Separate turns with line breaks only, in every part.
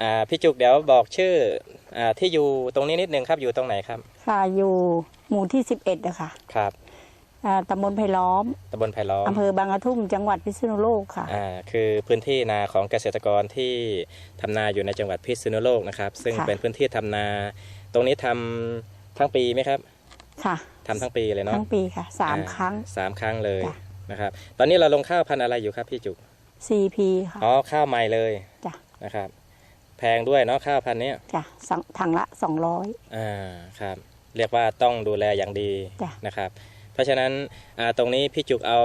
อ่าพี่จุกเดี๋ยวบอกชื่ออ่าที่อยู่ตรงนี้นิดนึงครับอยู่ตรงไหนครับ
ค่ะอยู่หมู่ที่ 11อะค่ะ
ครับ
อ่าตำบลไผ่ล้อม
ตำบลไผ่ล้อม
อำเภอบางกระทุ่มจังหวัดพิษณุโลกค่ะ
อ่าคือพื้นที่นาของเกษตรกรที่ทำนาอยู่ในจังหวัดพิษณุโลกนะครับ ซึ่ง
ค่ะ
เป็นพื้นที่ทำนา ตรงนี้ทำทั้งปีไหมครับ
ค่ะ
ทำทั้งปีเลยเนาะ
ทั้งปีค่ะสาม
อ่
ครั้ง
สามครั้งเลย
จ้ะ
นะครับ ตอนนี้เราลงข้าวพันธุ์อะไรอยู่ครับพี่จุก
CP ค่ะ
อ๋อข้าวใหม่เลย
จ้ะ
นะครับ แพงด้วยเนาะข้าวพันธุ์เนี้ย
จ้ะสังถังละ200
อ่าครับ เรียกว่าต้องดูแลอย่างดี
จ้ะ
นะครับ เพราะฉะนั้นอ่าตรงนี้พี่จุกเอา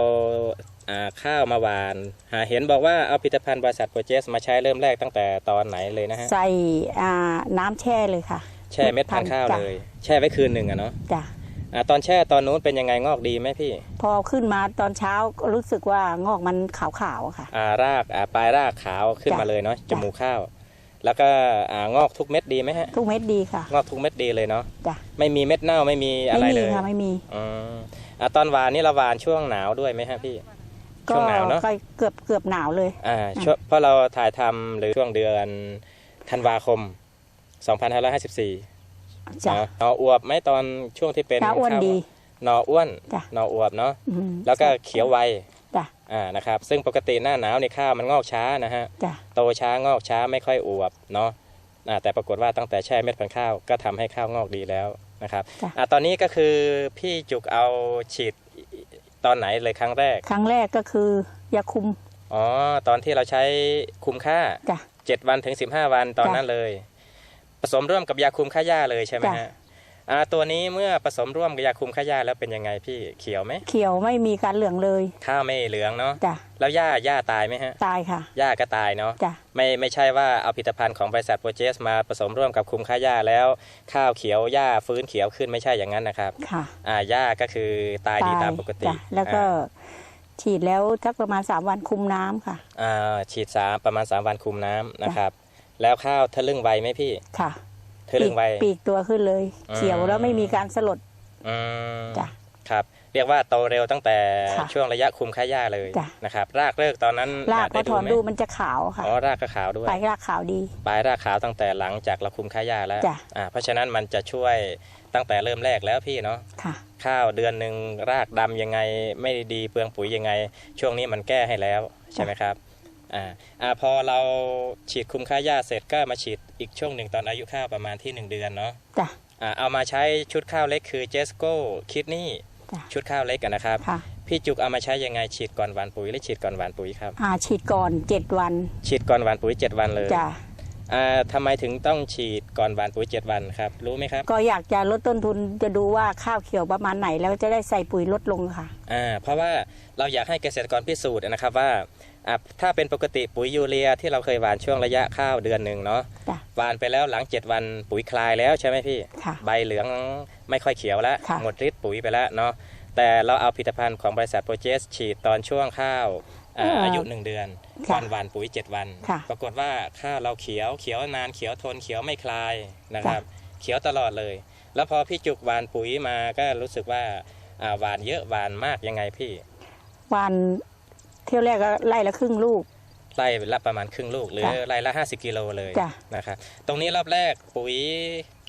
อ่าข้าวมาหวานหาเห็นบอกว่าเอาผลิตภัณฑ์บริษัทโปรเจสมาใช้เริ่มแรกตั้งแต่ตอนไหนเลยนะฮะ
ใส่อ่าน้ำแช่เลยค่ะ
แช่เม็ดพันธุ์ข้าว
จ้ะ
เลย แช่ไว้คืนหนึ่งอะเนาะ
จ้ะ
อ่าตอนแช่ตอนนู้นเป็นยังไงงอกดีไหมพี่
พอขึ้นมาตอนเช้าก็รู้สึกว่างอกมันขาวๆอะค่ะ
อ่ารากอ่าปลายรากขาวขึ้น
จ้ะ
มาเลยเนาะจ
จ้ะ
มูกข้าว แล้วก็อ่างอกทุกเม็ดดีไหมฮะ
ทุกเม็ดดีค่ะ
งอกทุกเม็ดดีเลยเนาะ
จ้ะ
ไม่มีเม็ดเน่าไม่มีอะไร
ไม่
เล
มี
ย
ค่ะไม่มี
อืมอ่าตอนหวานนี่เราหวานช่วงหนาวด้วยไหมฮะพี่
ก็
ช่วงหนาวเนอะ
ก็เกือบเกือบหนาวเลย
อ่าช่วงเพราะเราถ่ายทำหรือช่วงเดือนธันวาคม 2554
จ้ะ
เนาะหนออวบไหมตอนช่วงที่เป็น
ถ้าอ้วน
ข้
ดี
หนออ้วน
จ้ะ
หนออวบเนาะ
อืม
แล้วก็เขียวไว
จ้ะ
อ่านะครับซึ่งปกติหน้าหนาวในข้าวมันงอกช้านะฮะ
จ้ะ
โตช้างอกช้าไม่ค่อยอวบเนาะอ่าแต่ปรากฏว่าตั้งแต่แช่เม็ดพันธุ์ข้าวก็ทำให้ข้าวงอกดีแล้วนะครับ
จ้ะ
อ่าตอนนี้ก็คือพี่จุกเอาฉีดตอนไหนเลยครั้งแรก
ครั้งแรกก็คือยาคุม
อ๋อตอนที่เราใช้คุมค่า
จ้ะ
7 วันถึง 15 วันตอน
จ้ะ
นั้นเลย ผสมร่วมกับยาคุมค่าหญ้าเลยใช่ไหม
จ้ะ
ฮะ อ่าตัวนี้เมื่อผสมร่วมกับยาคุมค่าหญ้าแล้วเป็นยังไงพี่เขียวไหม
เขียวไม่มีการเหลืองเลย
ข้าวไม่เหลืองเนาะ
จ้ะ
แล้วหญ้าหญ้าตายไหมฮะ
ตายค่ะ
หญ้าก็ตายเนาะ
จ้ะ
ไม่ไม่ใช่ว่าเอาผลิตภัณฑ์ของบริษัทโปรเจสมาผสมร่วมกับคุมค่าหญ้าแล้ว ข้าวเขียวหญ้าฟื้นเขียวขึ้นไม่ใช่อย่างนั้นนะครับ
ค่ะ
อ่าหญ้าก็คือตายดีตามปกติ
จ้ะแล้วก็ฉีดแล้วสักประมาณ 3 วันคุมน้ำค่ะ
อ่าฉีดสามประมาณ 3 วันคุมน้ำนะครับ แล้วข้าวทะลึ่งไวไหมพี่
ค่ะ
ทะลึ่งไว
ปีกตัวขึ้นเลย
อืม
เขียวแล้วไม่มีการสลด
อืม
จ้ะ
ครับ เรียกว่าโตเร็วตั้งแต่
ค่ะ
ช่วงระยะคุมค่าหญ้าเลย
จ้ะ
นะครับ รากเลิกตอนนั้น
รากพ
ได้
อถอน
ไหม
ดูมันจะขาวค่ะ
อ๋อรากก็ขาวด้วย
ปลายรากขาวดี
ปลายรากขาวตั้งแต่หลังจากเราคุมค่าหญ้าแล้ว
จ้ะ
อ่าเพราะฉะนั้นมันจะช่วยตั้งแต่เริ่มแรกแล้วพี่เนาะ
ค่ะ
ข้าวเดือนหนึ่งรากดำยังไงไม่ดีเปลืองปุ๋ยยังไง ช่วงนี้มันแก้ให้แล้วใช่ไหมครับอ่าอ่าพอเราฉีดคุมค่าหญ้าเสร็จก็มาฉีด อีกช่วงหนึ่งตอนอายุข้าวประมาณที่ 1 เดือนเนาะ
จ้ะ
อ่าเอามาใช้ชุดข้าวเล็กคือเจสโก้คิดนี่
จ้ะ
ชุดข้าวเล็กกันนะครับ
ค่ะ
พี่จุกเอามาใช้ยังไงฉีดก่อนหวานปุ๋ยหรือฉีดก่อนหวานปุ๋ยครับ
อ่าฉีดก่อน7วัน
ฉีดก่อนหวานปุ๋ย 7 วันเลย
จ้ะ
อ่า ทำไมถึงต้องฉีดก่อนหวานปุ๋ย7วันครับ รู้ไหมครับ
ก็อยากจะลดต้นทุนจะดูว่าข้าวเขียวประมาณไหน แล้วจะได้ใส่ปุ๋ยลดลงค่ะ
อ่าเพราะว่าเราอยากให้เกษตรกรพิสูจน์นะครับว่าอ่าถ้าเป็นปกติปุ๋ยยูเรียที่เราเคยหว่านช่วงระยะข้าวเดือนหนึ่งเนาะ
จ้ะ
หว่านไปแล้วหลัง 7 วันปุ๋ยคลายแล้วใช่ไหมพี่
ค่ะ
ใบเหลืองไม่ค่อยเขียวแล้ว
ค่ะ
หมดฤทธิ์ปุ๋ยไปแล้วเนาะแต่เราเอาผลิตภัณฑ์ของบริษัทโปรเจสฉีดตอนช่วงข้าว อ่าอายุ1เดือนก่อนหว่านปุ๋ย 7 วัน
ค่ะ
ปรากฏว่าข้าวเราเขียวเขียวนานเขียวทนเขียวไม่คลายนะครับ เขียวตลอดเลย แล้วพอพี่จุกหวานปุ๋ยมาก็รู้สึกว่าอ่าหวานเยอะหวานมากยังไงพี่
วันเที่ยวแรกก็ไล่ละครึ่งลูก
ไร่ละประมาณครึ่งลูกหรือ
จ้ะ
ไร่ละ 50 กิโลเลย
จ้ะ
นะครับตรงนี้รอบแรกปุ๋ย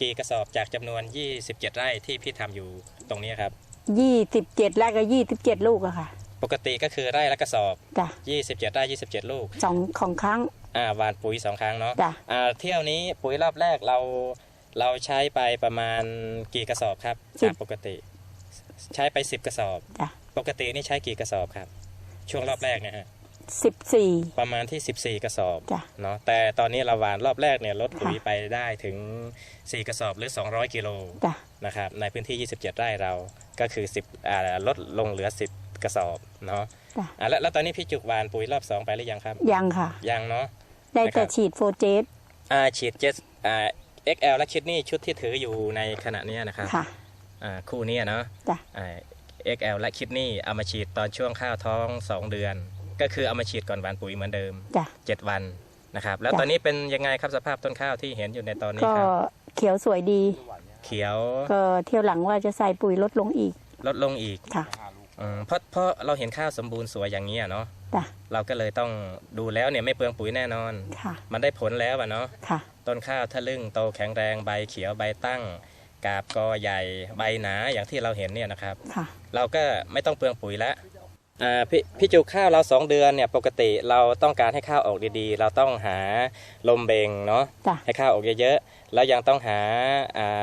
กี่กระสอบจากจำนวน 27 ไร่ที่พี่ทำอยู่ตรงนี้ครับ
ยี่สิบเจ็ดไร่ก็ยี่สิบเจ็ดลูกอะค่ะ
ปกติก็คือไร่ละกระสอบ
จ้ะ
27ไร่27ลูก
สองของครั้ง
อ่าหวานปุ๋ย2ครั้งเนาะ
จ้ะ
อ่าเที่ยวนี้ปุ๋ยรอบแรกเราเราใช้ไปประมาณกี่กระสอบครับจากปกติ ใช้ไป10กระสอบ
จ้ะ
ปกตินี่ใช้กี่กระสอบครับ ช่วงรอบแรกเนะฮะ
สิบสี่
ประมาณที่ 14 กระสอบ
จ้ะ
เนาะแต่ตอนนี้เราหวานรอบแรกเนี่ยลดปุ๋ย
ค่ะ
ไปได้ถึง 4 กระสอบหรือ 200 กิโล
จ้ะ
นะครับในพื้นที่ 27 ไร่เราก็คือ 10อ่าลดลงเหลือ10 กระสอบเนาะ
จ้ะ
อ่าแล้วแล้วตอนนี้พี่จุกหวานปุ๋ยรอบ2ไปหรือยังครับ
ยังค่ะ
ยังเนาะ
ได้แต่
นะครับ
ฉีดโฟเจส
อ่าฉีดเจสอ่า XL และคิดนี่ชุดที่ถืออยู่ในขณะเนี้ยนะครับ
ค่ะ
อ่าคู่เนี้ยเนาะ
จ้ะ
อ่า XL และคิดนี่เอามาฉีดตอนช่วงข้าวท้อง2เดือน ก็คือเอามาฉีดก่อนหวานปุ๋ยเหมือนเดิม
จ้ะ
7วันนะครับ แล้ว
จ้ะ
ตอนนี้เป็นยังไงครับสภาพต้นข้าวที่เห็นอยู่ในตอนนี้
ก็
ครับ
เขียวสวยดี
เขียว
ก็เที่ยวหลังว่าจะใส่ปุ๋ยลดลงอีก
ลดลงอีก
ค่ะ
ออืม เพราะเพราะเราเห็นข้าวสมบูรณ์สวยอย่างนี้อะเนาะ
จ้ะ
เราก็เลยต้องดูแล้วเนี่ยไม่เปลืองปุ๋ยแน่นอน
ค่ะ
มันได้ผลแล้วอะเนาะ
ค่ะ
ต้นข้าวทะลึ่งโตแข็งแรงใบเขียวใบตั้ง กาบกอใหญ่ใบหนาอย่างที่เราเห็นเนี่ยนะครับ
ค่ะ
เราก็ไม่ต้องเปลืองปุ๋ยแล้วอ่าพี่พี่จูข้าวเราสองเดือนเนี่ยปกติเราต้องการให้ข้าวออกดีๆ เราต้องหาลมเบงเนาะ
จ้ะ
ให้ข้าวออกเยอะๆแล้วยังต้องหาอ่า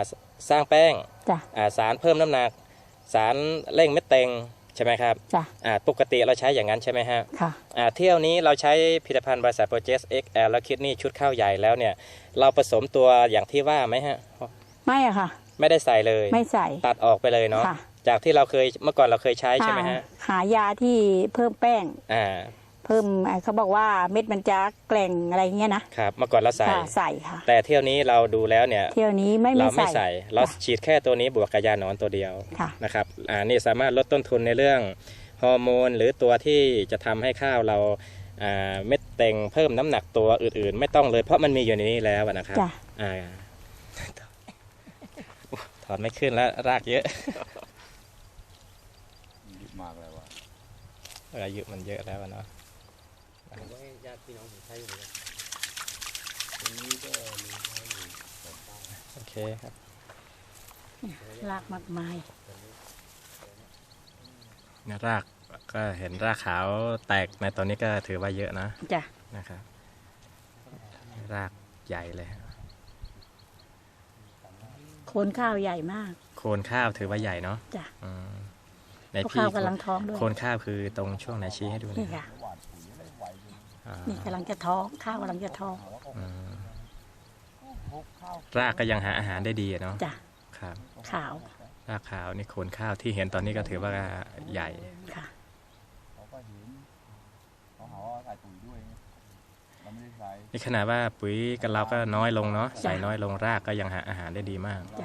สร้างแป้ง
จ้ะ
อ่าสารเพิ่มน้ำหนัก สารเร่งเม็ดเต็ง ใช่ไหมครับ
จ้ะ
อ่าปกติเราใช้อย่างนั้นใช่ไหมฮะ
ค่ะ
อ่าเที่ยวนี้เราใช้ผลิตภัณฑ์บริษัทโปรเจส XL แล้วคิดนี่ชุดข้าวใหญ่แล้วเนี่ย เราผสมตัวอย่างที่ว่าไหมฮะ
ไม่อะค่ะ
ไม่ได้ใส่เลย
ไม่ใส่
ตัดออกไปเลยเนาะ
ค่ะ
จากที่เราเคยเมื่อก่อนเราเคยใช้ใช่ไหมฮะ
หายาที่เพิ่มแป้ง
อ่า
เพิ่มไอ้เขาบอกว่าเม็ดมันจะแกล่งอะไรเงี้ยนะครับ
เมื่อก่อนเราใส่
ค่ะใส่ค่ะ
แต่เที่ยวนี้เราดูแล้วเนี่ย
เที่ยวนี้ไม่
เรา
ไม่
ไม่
ใส่
ใส่ เรา
จ้ะ
ฉีดแค่ตัวนี้บวกกับยาหนอนตัวเดียว
ค่ะ
นะครับอ่านี่สามารถลดต้นทุนในเรื่องฮอร์โมนหรือตัวที่จะทำให้ข้าวเราอ่าเม็ดเต็งเพิ่มน้ำหนักตัวอื่นๆ ไม่ต้องเลยเพราะมันมีอยู่ในนี้แล้วอะนะครับ
จ้ะ
อ่าถอนไม่ขึ้นแล้วรากเยอะ
มากแล้วว่ะ
อายุมันเยอะแล้วอะเนาะ
ผมก็ให้ญาติพี่น้องผมใช้อยู่เลยตรงนี้ก็มีใช้อยู่สองบ้าน
โอเคครับ
รากมากมาย
เนี่ยรากก็เห็นรากขาวแตกในตอนนี้ก็ถือว่าเยอะนะ
จ้ะ
นะครับ รากใหญ่เลย
โคนข้าวใหญ่มาก
โคนข้าวถือว่าใหญ่เนาะ
จ้ะ
อืมใน
เพราะ
พี่
ข้าวกำลังท้องด้วย
โคนข้าวคือตรงช่วงไหนชี้ให้ดูหน่
นี่
อย
ค่ะ
อ่า
นี่กำลังจะท้องข้าวกำลังจะท้อง
อืมรากก็ยังหาอาหารได้ดีอะเนาะ
จ้ะ
ครับ
ขาว
รากขาวนี่โคนข้าวที่เห็นตอนนี้ก็ถือว่าใหญ่
ค่ะ
เขาก็เห็นเขาหาว่าใส่ปุ๋ยด้วยไงเราไม่ได้ใส่
นี่ขนาดว่าปุ๋ยกับเราก็น้อยลงเนาะใส่น้อยลงรากก็ยังหาอาหารได้ดีมาก
เรา